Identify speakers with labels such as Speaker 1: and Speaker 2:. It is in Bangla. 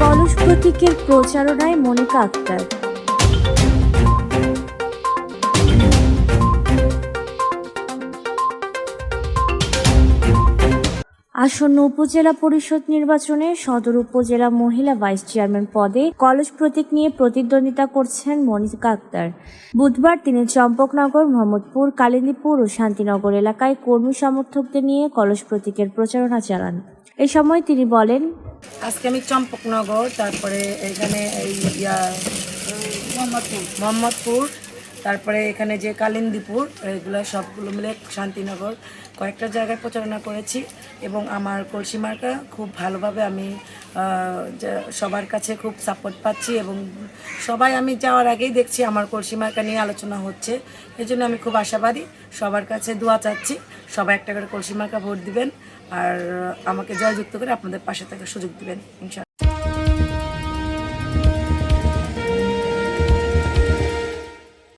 Speaker 1: কলস প্রতীকের প্রচারণায় মনিকা আক্তার। আসন্ন উপজেলা পরিষদ নির্বাচনে সদর উপজেলা মহিলা ভাইস চেয়ারম্যান পদে কলস প্রতীক নিয়ে প্রতিদ্বন্দ্বিতা করছেন মনিকা আক্তার। বুধবার তিনি চম্পকনগর, মোহাম্মদপুর, কালিন্দীপুর ও শান্তিনগর এলাকায় কর্মী সমর্থকদের নিয়ে কলস প্রতীকের প্রচারণা চালান। এ সময় তিনি বলেন
Speaker 2: আজকে আমি চম্পকনগর তারপরে এখানে এই ইয়া মোহাম্মদপুর। মোহাম্মদপুর তারপরে এখানে যে কালিন্দীপুর, এগুলো সবগুলো মিলে শান্তিনগর। কয়েকটা জায়গায় প্রচারণা করেছি এবং আমার কলসি মার্কা খুব ভালোভাবে আমি সবার কাছে খুব সাপোর্ট পাচ্ছি এবং সবাই আমি যাওয়ার আগেই দেখছি আমার কলসি মার্কা নিয়ে আলোচনা হচ্ছে। এই জন্য আমি খুব আশাবাদী, সবার কাছে দোয়া চাচ্ছি, সবাই একটা করে কলসি মার্কা ভোট দিবেন, আর আমাকে জয়যুক্ত করে আপনাদের পাশে থাকার সুযোগ দিবেন, ইনশাআল্লাহ।